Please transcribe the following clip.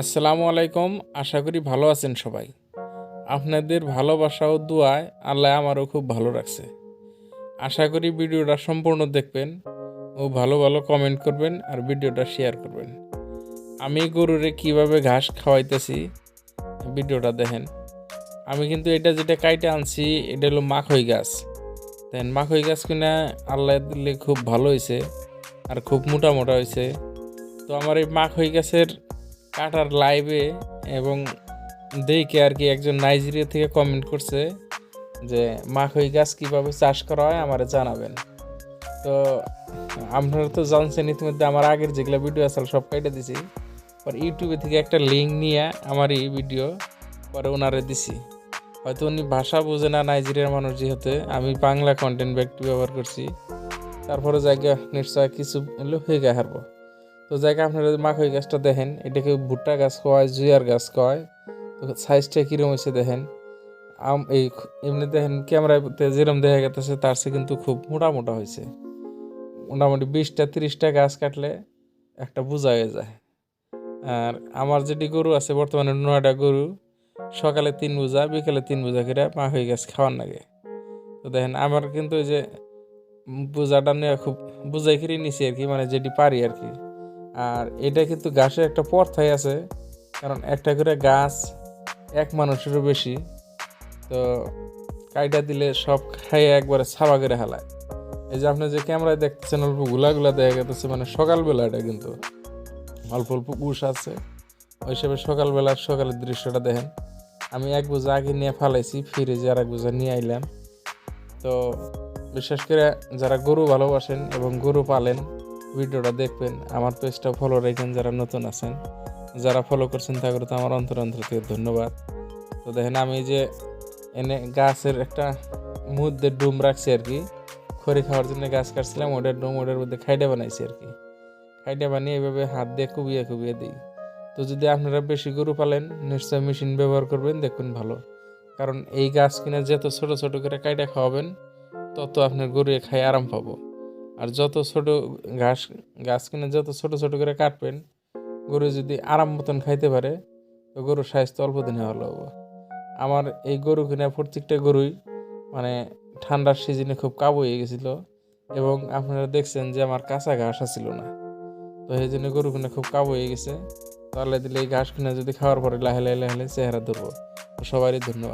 আসসালামু আলাইকুম, আশা করি ভালো আছেন সবাই। আপনাদের ভালোবাসা ও দোয়ায় আল্লাহ আমারও খুব ভালো রাখছে। আশা করি ভিডিওটা সম্পূর্ণ দেখবেন ও ভালো ভালো কমেন্ট করবেন আর ভিডিওটা শেয়ার করবেন। আমি গরুরে কীভাবে ঘাস খাওয়াইতেছি ভিডিওটা দেখেন। আমি কিন্তু এটা যেটা কাইটে আনছি, এটা হলো মাখই গাছ। দেন মাখই গাছ কিনা আল্লাহ দিলে খুব ভালো হয়েছে আর খুব মোটা মোটা হয়েছে তো আমার এই মাখই গাছের কাটার লাইভে এবং দেখে আর কি একজন নাইজেরিয়া থেকে কমেন্ট করছে যে, মাখই গাছ কীভাবে চাষ করা হয় আমার জানাবেন। তো আপনারা তো জানছেন ইতিমধ্যে আমার আগের যেগুলো ভিডিও আসলে সব কেটে দিছি। পর ইউটিউবে থেকে একটা লিঙ্ক নিয়ে আমার এই ভিডিও পরে ওনারে দিছি। হয়তো উনি ভাষা বোঝে না নাইজেরিয়ার মানুষ যেহেতু, আমি বাংলা কন্টেন্ট ব্যক্তি ব্যবহার করছি। তারপরে জায়গা নিশ্চয় কিছু হলেও হয়ে হারবো। তো জায়গা আপনারা মাখই গাছটা দেখেন, এটাকে ভুট্টা গাছ কয়, জুয়ার গাছ কয়, তো সাইজটা কীরকম হয়েছে দেখেন। আম, এই এমনি দেখেন ক্যামেরাতে যেরকম দেখা গেছে তার চেয়ে কিন্তু খুব মোটা মোটা হয়েছে। মোটামুটি বিশটা, তিরিশটা গাছ কাটলে একটা বোঝা হয়ে যায়। আর আমার যেটি গরু আছে, বর্তমানে নয়টা গরু, সকালে তিন বোঝা, বিকালে তিন বোঝা করে মাখই গাছ খাওয়ার লাগে। তো দেখেন, আমার কিন্তু ওই যে বোঝাটা নিয়ে খুব, বোঝাই করে নিছি আর কি মানে যেটি পারি আর কি। আর এটা কিন্তু গাছের একটা পর্থাই আছে, কারণ একটা করে গাছ এক মানুষেরও বেশি, তো কাইটা দিলে সব খাইয়ে একবারে ছাবা করে হালায়। এই যে আপনি যে ক্যামেরায় দেখতেছেন অল্পগুলা গুলা দেখা গেছে মানে সকালবেলা এটা কিন্তু অল্প অল্প উষ আছে। ওই হিসেবে সকালবেলার সকালের দৃশ্যটা দেখেন। আমি এক বোঝা আগে নিয়ে ফালাইছি, ফিরে যে আর এক বোঝা নিয়ে আইলাম। তো বিশেষ করে যারা গরু ভালোবাসেন এবং গরু পালেন ভিডিওটা দেখবেন। আমার পেজটা ফলো রাখেন যারা নতুন আছেন। যারা ফলো করছেন তাদের তো আমার অন্তর অন্তর থেকে ধন্যবাদ। তো দেখেন, আমি যে এনে গাছের একটা মধ্যে ডুম রাখছি আর কি, খড়ি খাওয়ার জন্য গাছ কাটছিলাম ওটার ডুম ওটার মধ্যে খাইডা বানাইছি আর কি। খাইডা বানিয়ে এভাবে হাত দিয়ে কুবিয়ে কুবিয়ে দিই। তো যদি আপনারা বেশি গরু পালেন নিশ্চয় মেশিন ব্যবহার করবেন দেখবেন ভালো। কারণ এই গাছ কিনে যত ছোট ছোট করে কাইটা খাওয়াবেন, তত আপনার গরু খাই আরাম পাবো। আর যত ছোট ঘাস, গাছ কিনে যত ছোট ছোট করে কাটবেন, গরু যদি আরাম মতন খাইতে পারে, তো গরুর স্বাস্থ্য অল্প দিনে ভালো হব। আমার এই গরু কিনে প্রত্যেকটা গরুই মানে ঠান্ডার সিজনে খুব কাবু হয়ে গেছিল এবং আপনারা দেখছেন যে আমার কাঁচা ঘাস ছিল না। তো এই জন্য গরু কিনে খুব কাবু হয়ে গেছে। তাহলে দিলে এই ঘাস কিনে যদি খাওয়ার পরে লাহে লাহে লাহে লাহে চেহারা ধরবো। সবারই ধন্যবাদ।